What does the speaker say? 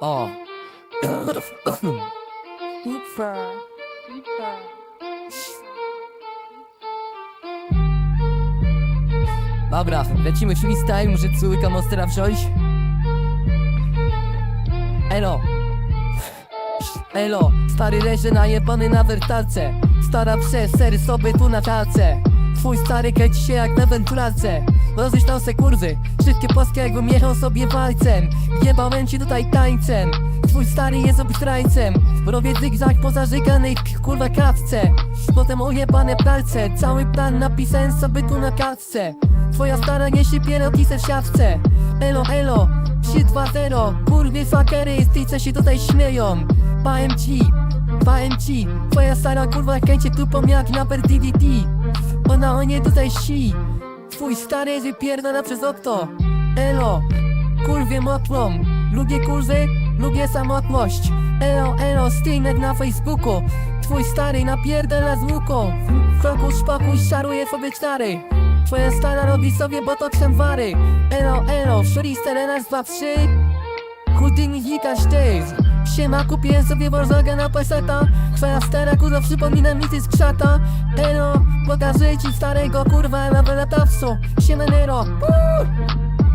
O. Dobra, lecimy freestyle, muszę córka monstera wziąć. Elo. Elo, stary leży najebany na wertalce Stara przez sery sobie tu na talce Twój stary kręci się jak na wentylace Rozmyślał se kurwy Wszystkie płaskie jakbym jechał sobie walcem. Jebałem ci tutaj tańcem. Twój stary jest obstrajcem Robię zygzak po zażyganej kurwa kawce Potem ojebane palce. Cały plan napisałem sobie tu na kartce Twoja stara niesie pierogisę w siatce. Elo, elo 3-2-0 Kurwie fakery, styce się tutaj śmieją. Powiem ci, powiem ci Twoja stara kurwa kręci tupą jak na DDT Ona o nie tutaj si. Twój stary wypierdala przez okno. Elo, kurwie motlą Lubię kurzy, lubię samotność. Elo, elo, stynek na Facebooku. Twój stary napierdala z łuką Kroku szpakuj, szaruje sobie czary. Twoja stara robi sobie botoksem wary. Elo, elo, freestyle raz, dwa, trzy. Chudy mi hikasz ty. Siema, kupiłem sobie Warzogę na peseta. Twoja stara kurwa przypomina mi ty z krzata Elo, pokażę ci starego kurwa na latawcu Siema Nero Uuu.